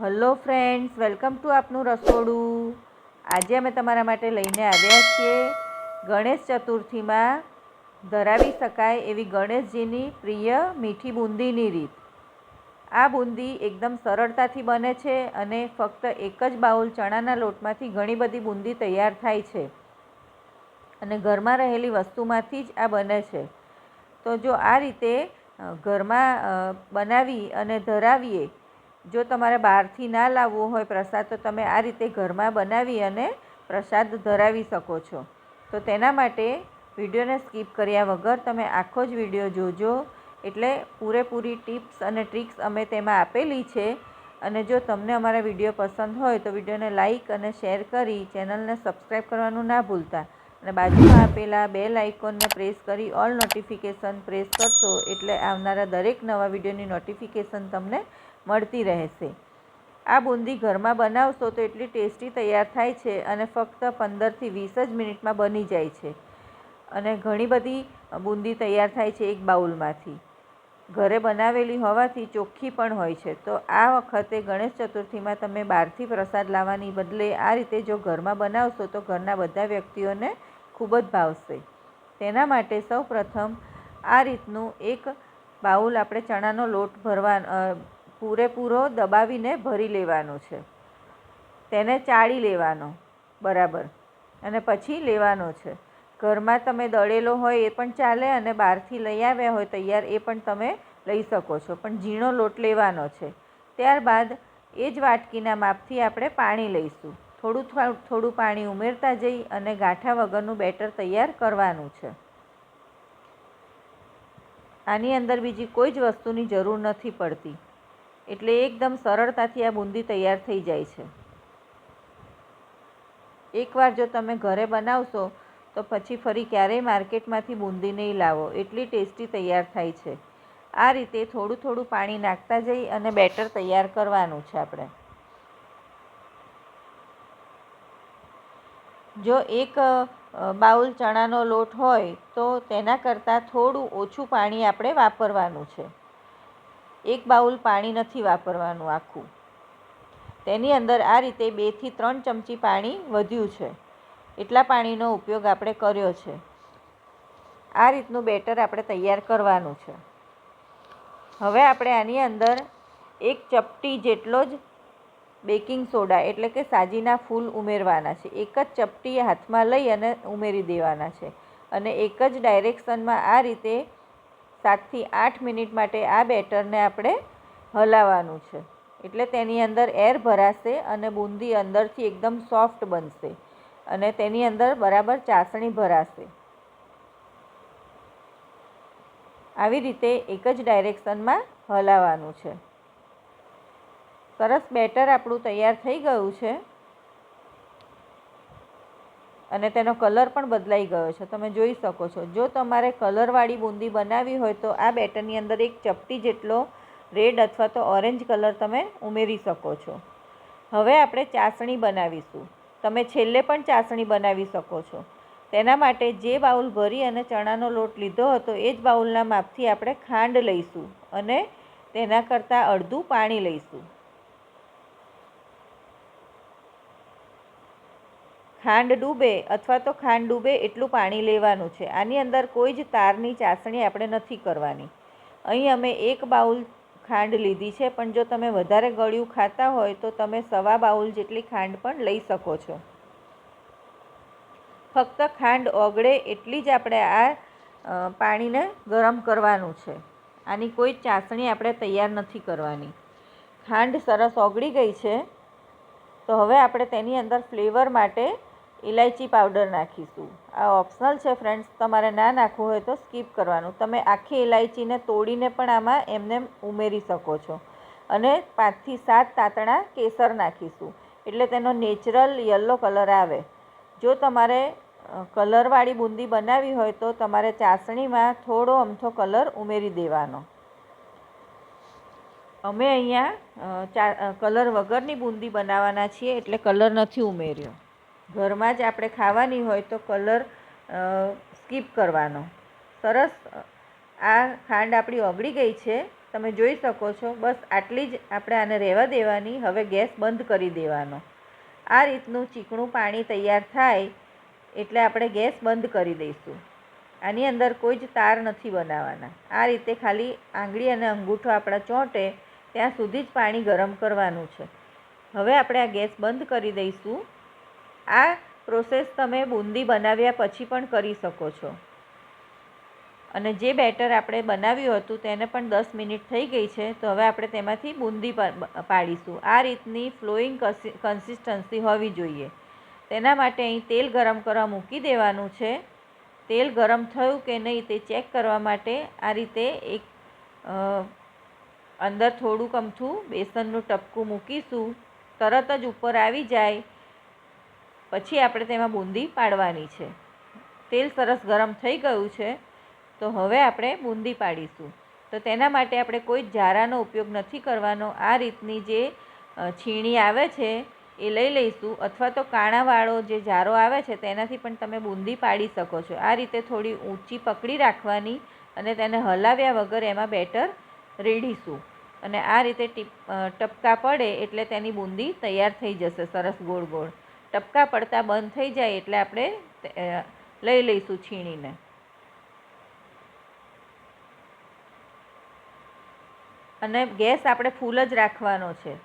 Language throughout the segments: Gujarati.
હલો ફ્રેન્ડ્સ, વેલકમ ટુ આપનું રસોડું. આજે અમે તમારા માટે લઈને આવ્યા છીએ ગણેશ ચતુર્થીમાં ધરાવી શકાય એવી ગણેશજીની પ્રિય મીઠી બુંદીની રીત. આ બુંદી એકદમ સરળતાથી બને છે અને ફક્ત એક જ બાઉલ ચણાના લોટમાંથી ઘણી બધી બુંદી તૈયાર થાય છે. અને ઘરમાં રહેલી વસ્તુમાંથી જ આ બને છે. તો જો આ રીતે ઘરમાં બનાવી અને ધરાવીએ જો તમારે બહારથી ના લાવવો હોય પ્રસાદ, તો તમે આ રીતે ઘરમાં બનાવી અને પ્રસાદ ધરાવી શકો છો. તો તેના માટે વિડીયોને સ્કીપ કર્યા વગર તમે આખો જ વીડિયો જોજો. એટલે પૂરેપૂરી ટિપ્સ અને ટ્રિક્સ અમે તેમાં આપેલી છે. અને જો તમને અમારા વીડિયો પસંદ હોય, તો વિડીયોને લાઇક અને શેર કરી ચેનલને સબસ્ક્રાઈબ કરવાનું ના ભૂલતા. અને બાજુમાં આપેલા બેલ આઇકોનને પ્રેસ કરી ઓલ નોટિફિકેશન પ્રેસ કરશો એટલે આવનારા દરેક નવા વિડીયોની નોટિફિકેશન તમને મળતી રહેશે. આ બુંદી ઘરમાં બનાવશો તો એટલી ટેસ્ટી તૈયાર થાય છે અને ફક્ત પંદરથી વીસ જ મિનિટમાં બની જાય છે. અને ઘણી બધી બુંદી તૈયાર થાય છે એક બાઉલમાંથી. ઘરે બનાવેલી હોવાથી ચોખ્ખી પણ હોય છે. તો આ વખતે ગણેશ ચતુર્થીમાં તમે બહારથી પ્રસાદ લાવવાની બદલે આ રીતે જો ઘરમાં બનાવશો તો ઘરના બધા વ્યક્તિઓને ખૂબ જ ભાવશે. તેના માટે સૌ પ્રથમ આ રીતનું એક બાઉલ આપણે ચણાનો લોટ ભરવા પૂરેપૂરો દબાવીને ભરી લેવાનો છે. તેને ચાળી લેવાનો, બરાબર. અને પછી લેવાનો છે. ઘરમાં તમે દળેલો હોય એ પણ ચાલે અને બહારથી લઈ આવ્યા હોય તૈયાર એ પણ તમે લઈ શકો છો. પણ ઝીણો લોટ લેવાનો છે. ત્યારબાદ એ જ વાટકીના માપથી આપણે પાણી લઈશું. થોડું થોડું પાણી ઉમેરતા જઈ અને ગાંઠા વગરનું બેટર તૈયાર કરવાનું છે. આની અંદર બીજી કોઈ જ વસ્તુની જરૂર નથી પડતી. એટલે એકદમ સરળતાથી આ બુંદી તૈયાર થઈ જાય છે. એકવાર જો તમે ઘરે બનાવશો, તો પછી ફરી ક્યારેય માર્કેટમાંથી બુંદી નહીં લાવો. એટલી ટેસ્ટી તૈયાર થાય છે. આ રીતે થોડું થોડું પાણી નાખતા જઈ અને બેટર તૈયાર કરવાનું છે આપણે. જો એક બાઉલ ચણાનો લોટ હોય, તો તેના કરતાં થોડું ઓછું પાણી આપણે વાપરવાનું છે. એક બાઉલ પાણી નથી વાપરવાનું આખું. તેની અંદર આ રીતે બેથી ત્રણ ચમચી પાણી વધ્યું છે. એટલા પાણીનો ઉપયોગ આપણે કર્યો છે. આ રીતનું બેટર આપણે તૈયાર કરવાનું છે. હવે આપણે આની અંદર એક ચપટી જેટલો જ બેકિંગ સોડા એટલે કે સાજીના ફૂલ ઉમેરવાના છે. એક જ ચપટી હાથમાં લઈ અને ઉમેરી દેવાના છે. અને એક જ ડાયરેક્શનમાં આ રીતે સાતથી આઠ મિનિટ માટે આ બેટરને આપણે હલાવવાનું છે. એટલે તેની અંદર એર ભરાશે અને બુંદી અંદરથી એકદમ સોફ્ટ બનશે અને તેની અંદર બરાબર ચાસણી ભરાશે. આવી રીતે એક જ ડાયરેક્શનમાં હલાવવાનું છે. સરસ બેટર આપણું તૈયાર થઈ ગયું છે. અને તેનો કલર પણ બદલાઈ ગયો છે. તમે જોઈ શકો છો. જો તમારે કલરવાળી બુંદી બનાવવી હોય તો આ બેટરની અંદર એક ચપટી જેટલો રેડ અથવા તો ઓરેન્જ કલર તમે ઉમેરી શકો છો. હવે આપણે ચાસણી બનાવીશું. તમે છેલ્લે પણ ચાસણી બનાવી શકો છો. તેના માટે જે બાઉલ ભરી અને ચણાનો લોટ લીધો હતો એ જ બાઉલના માપથી આપણે ખાંડ લઈશું અને તેના કરતાં અડધું પાણી લઈશું. ખાંડ ડૂબે અથવા તો ખાંડ ડૂબે એટલું પાણી લેવાનું છે. આની અંદર કોઈ જ તારની ચાસણી આપણે નથી કરવાની. અહીં અમે એક બાઉલ ખાંડ લીધી છે, પણ જો તમે વધારે ગળ્યું ખાતા હોય તો તમે સવા બાઉલ જેટલી ખાંડ પણ લઈ શકો છો. ફક્ત ખાંડ ઓગળે એટલી જ આપણે આ પાણીને ગરમ કરવાનું છે. આની કોઈ ચાસણી આપણે તૈયાર નથી કરવાની. ખાંડ સરસ ઓગળી ગઈ છે, તો હવે આપણે તેની અંદર ફ્લેવર માટે ઇલાયચી પાવડર નાખીશું. આ ઓપ્શનલ છે ફ્રેન્ડ્સ તમારે ના નાખવું હોય તો સ્કીપ કરવાનું. તમે આખી ઇલાયચીને તોડીને પણ આમાં એમને ઉમેરી શકો છો. અને પાંચથી સાત તાતણા કેસર નાખીશું. એટલે તેનો નેચરલ યલો કલર આવે. જો તમારે કલરવાળી બુંદી બનાવવી હોય તો તમારે ચાસણીમાં થોડો અમથો કલર ઉમેરી દેવાનો. અમે અહીંયા ચા કલર વગરની બુંદી બનાવવાના છીએ એટલે કલર નથી ઉમેર્યો. ઘરમાં જ આપણે ખાવાની હોય તો કલર સ્કીપ કરવાનો. સરસ. આ ખાંડ આપણી ઓગળી ગઈ છે. તમે જોઈ શકો છો. બસ આટલી જ આપણે આને રહેવા દેવાની. હવે ગેસ બંધ કરી દેવાનો. આ રીતનું ચીકણું પાણી તૈયાર થાય એટલે આપણે ગેસ બંધ કરી દઈશું. આની અંદર કોઈ જ તાર નથી બનાવવાના. આ રીતે ખાલી આંગળી અને અંગૂઠો આપણા ચોંટે ત્યાં સુધી જ પાણી ગરમ કરવાનું છે. હવે આપણે આ ગેસ બંધ કરી દઈશું. આ પ્રોસેસ તમે બુંદી બનાવ્યા પછી પણ કરી શકો છો. અને જે બેટર આપણે બનાવ્યું હતું તેને પણ દસ મિનિટ થઈ ગઈ છે, તો હવે આપણે તેમાંથી બુંદી પાડીશું. આ રીતની ફ્લોઈંગ કન્સિસ્ટન્સી હોવી જોઈએ. તેના માટે અહીં તેલ ગરમ કરવા મૂકી દેવાનું છે. તેલ ગરમ થયું કે નહીં તે ચેક કરવા માટે આ રીતે એક અંદર થોડુંક અમથું બેસનનું ટપકું મૂકીશું. તરત જ ઉપર આવી જાય. પછી આપણે તેમાં બુંદી પાડવાની છે. તેલ સરસ ગરમ થઈ ગયું છે, તો હવે આપણે બુંદી પાડીશું. તો તેના માટે આપણે કોઈ જારાનો ઉપયોગ નથી કરવાનો. આ રીતની જે છીણી આવે છે, એ લઈ લઈશું. અથવા તો કાણાવાળો જે જારો આવે છે, તેનાથી પણ તમે બુંદી પાડી શકો છો. આ રીતે થોડી ઊંચી પકડી રાખવાની અને તેને હલાવ્યા વગર એમાં બેટર રેડીશું. અને આ રીતે ટીપ ટપકા પડે એટલે તેની બુંદી તૈયાર થઈ જશે સરસ ગોળ ગોળ. ટપકા પડતા બંધ થઈ જાય એટલે આપણે લઈ લઈશું છીણીને. અને ગેસ આપણે ફૂલ જ રાખવાનો છે.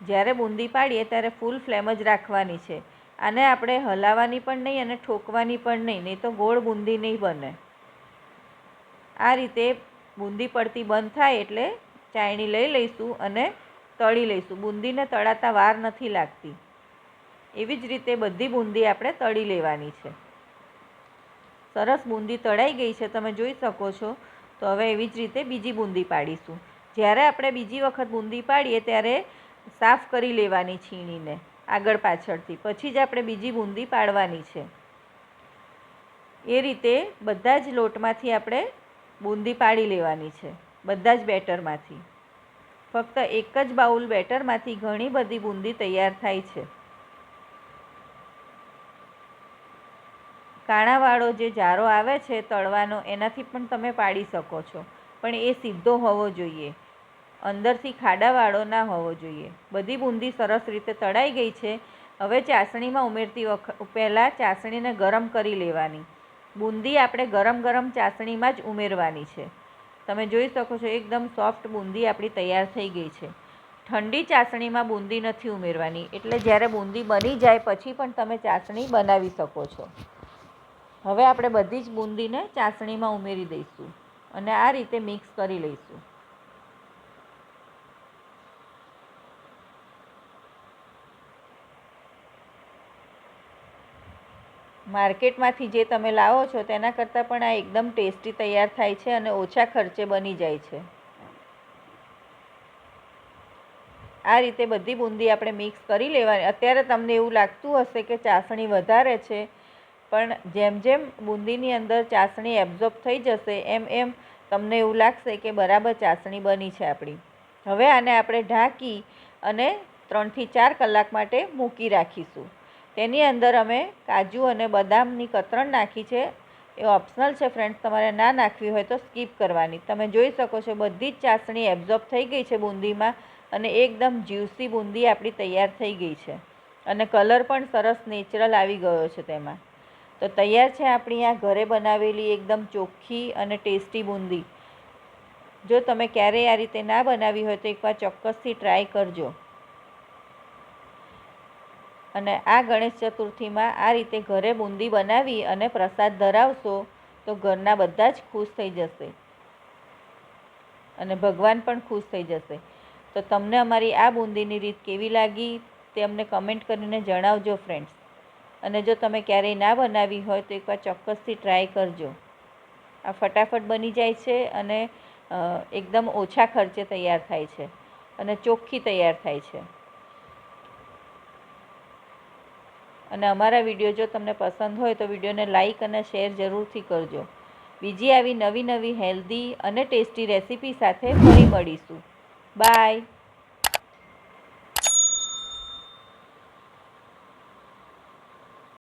જ્યારે બુંદી પાડીએ ત્યારે ફૂલ ફ્લેમ જ રાખવાની છે. આને આપણે હલાવવાની પણ નહીં અને ઠોકવાની પણ નહીં નહીં તો ગોળ બુંદી નહીં બને. આ રીતે બુંદી પડતી બંધ થાય એટલે ચાયણી લઈ લઈશું અને તળી લઈશું. બુંદીને તળાતા વાર નથી લાગતી. એવી જ રીતે બધી બુંદી આપણે તળી લેવાની છે. સરસ બુંદી તળાઈ ગઈ છે, તમે જોઈ શકો છો. તો હવે એવી જ રીતે બીજી બુંદી પાડીશું. જ્યારે આપણે બીજી વખત બુંદી પાડીએ ત્યારે સાફ કરી લેવાની છીણીને, આગળ પાછળથી. પછી જ આપણે બીજી બુંદી પાડવાની છે. એ રીતે બધા જ લોટમાંથી આપણે બુંદી પાડી લેવાની છે, બધા જ બેટરમાંથી. ફક્ત એક જ બાઉલ બેટરમાંથી ઘણી બધી બુંદી તૈયાર થાય છે. કાણાવાળો જે જારો આવે છે તળવાનો, એનાથી પણ તમે પાડી શકો છો. પણ એ સીધો હોવો જોઈએ. અંદરથી ખાડાવાળો ના હોવો જોઈએ. બધી બુંદી સરસ રીતે તળાઈ ગઈ છે. હવે ચાસણીમાં ઉમેરતી વખત પહેલાં ચાસણીને ગરમ કરી લેવાની. બુંદી આપણે ગરમ ગરમ ચાસણીમાં જ ઉમેરવાની છે. તમે જોઈ શકો છો એકદમ સોફ્ટ બુંદી આપણી તૈયાર થઈ ગઈ છે. ઠંડી ચાસણીમાં બુંદી નથી ઉમેરવાની. એટલે જ્યારે બુંદી બની જાય પછી પણ તમે ચાસણી બનાવી શકો છો. હવે આપણે બધી જ બુંદીને ચાસણીમાં ઉમેરી દઈશું અને આ રીતે મિક્સ કરી લઈશું. માર્કેટમાંથી જે તમે લાવો છો તેના કરતાં પણ આ એકદમ ટેસ્ટી તૈયાર થાય છે અને ઓછા ખર્ચે બની જાય છે. આ રીતે બધી બુંદી આપણે મિક્સ કરી લેવાની. અત્યારે તમને એવું લાગતું હશે કે ચાસણી વધારે છે પણ જેમ જેમ બુંદીની અંદર ચાસણી એબ્ઝોર્બ થઈ જશે, એમ એમ તમને એવું લાગશે કે બરાબર ચાસણી બની છે આપણી. હવે આને આપણે ઢાંકી અને ત્રણથી ચાર કલાક માટે મૂકી રાખીશું. તેની અંદર અમે કાજુ અને બદામની કતરણ નાખી છે. એ ઓપ્શનલ છે ફ્રેન્ડ્સ તમારે ના નાખવી હોય તો સ્કીપ કરવાની. તમે જોઈ શકો છો બધી જ ચાસણી એબ્ઝોર્બ થઈ ગઈ છે બુંદીમાં અને એકદમ જ્યુસી બુંદી આપણી તૈયાર થઈ ગઈ છે. અને કલર પણ સરસ નેચરલ આવી ગયો છે તેમાં. તો તૈયાર છે આપણી આ ઘરે બનાવેલી એકદમ ચોખ્ખી અને ટેસ્ટી બુંદી. જો તમે ક્યારેય આ રીતે ના બનાવી હોય તો એકવાર ચોક્કસથી ટ્રાય કરજો. અને આ ગણેશ ચતુર્થીમાં આ રીતે ઘરે બુંદી બનાવી અને પ્રસાદ ધરાવશો તો ઘરના બધા જ ખુશ થઈ જશે. અને ભગવાન પણ ખુશ થઈ જશે. તો તમને અમારી આ બુંદીની રીત કેવી લાગી તે અમને કમેન્ટ કરીને જણાવજો ફ્રેન્ડ્સ અને જો તમે ક્યારેય ના બનાવી હોય તો એકવાર ચોક્કસથી ટ્રાય કરજો. આ ફટાફટ બની જાય છે અને એકદમ ઓછા ખર્ચે તૈયાર થાય છે અને ચોખ્ખી તૈયાર થાય છે. અને અમારા વીડિયો જો તમને પસંદ હોય તો વિડીયોને લાઇક અને શેર જરૂરથી કરજો. બીજી આવી નવી નવી હેલ્ધી અને ટેસ્ટી રેસીપી સાથે ફરી મળીશું. બાય